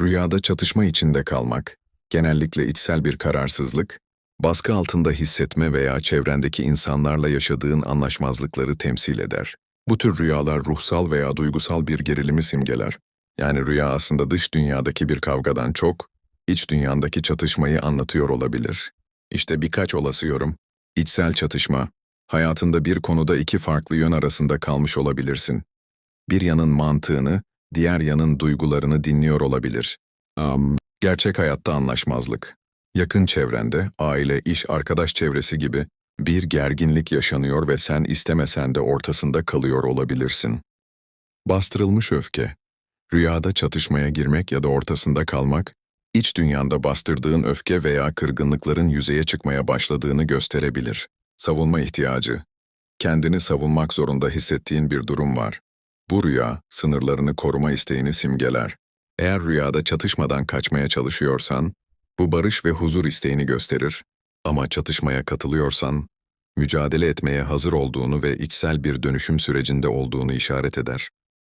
Rüyada çatışma içinde kalmak, genellikle içsel bir kararsızlık, baskı altında hissetme veya çevrendeki insanlarla yaşadığın anlaşmazlıkları temsil eder. Bu tür rüyalar ruhsal veya duygusal bir gerilimi simgeler. Yani rüya aslında dış dünyadaki bir kavgadan çok, iç dünyandaki çatışmayı anlatıyor olabilir. İşte birkaç olası yorum. İçsel çatışma. Hayatında bir konuda iki farklı yön arasında kalmış olabilirsin. Bir yanın mantığını, diğer yanın duygularını dinliyor olabilir. Am, gerçek hayatta anlaşmazlık. Yakın çevrende, aile, iş, arkadaş çevresi gibi bir gerginlik yaşanıyor ve sen istemesen de ortasında kalıyor olabilirsin. Bastırılmış öfke. Rüyada çatışmaya girmek ya da ortasında kalmak, iç dünyanda bastırdığın öfke veya kırgınlıkların yüzeye çıkmaya başladığını gösterebilir. Savunma ihtiyacı. Kendini savunmak zorunda hissettiğin bir durum var. Bu rüya, sınırlarını koruma isteğini simgeler. Eğer rüyada çatışmadan kaçmaya çalışıyorsan, bu barış ve huzur isteğini gösterir. Ama çatışmaya katılıyorsan, mücadele etmeye hazır olduğunu ve içsel bir dönüşüm sürecinde olduğunu işaret eder.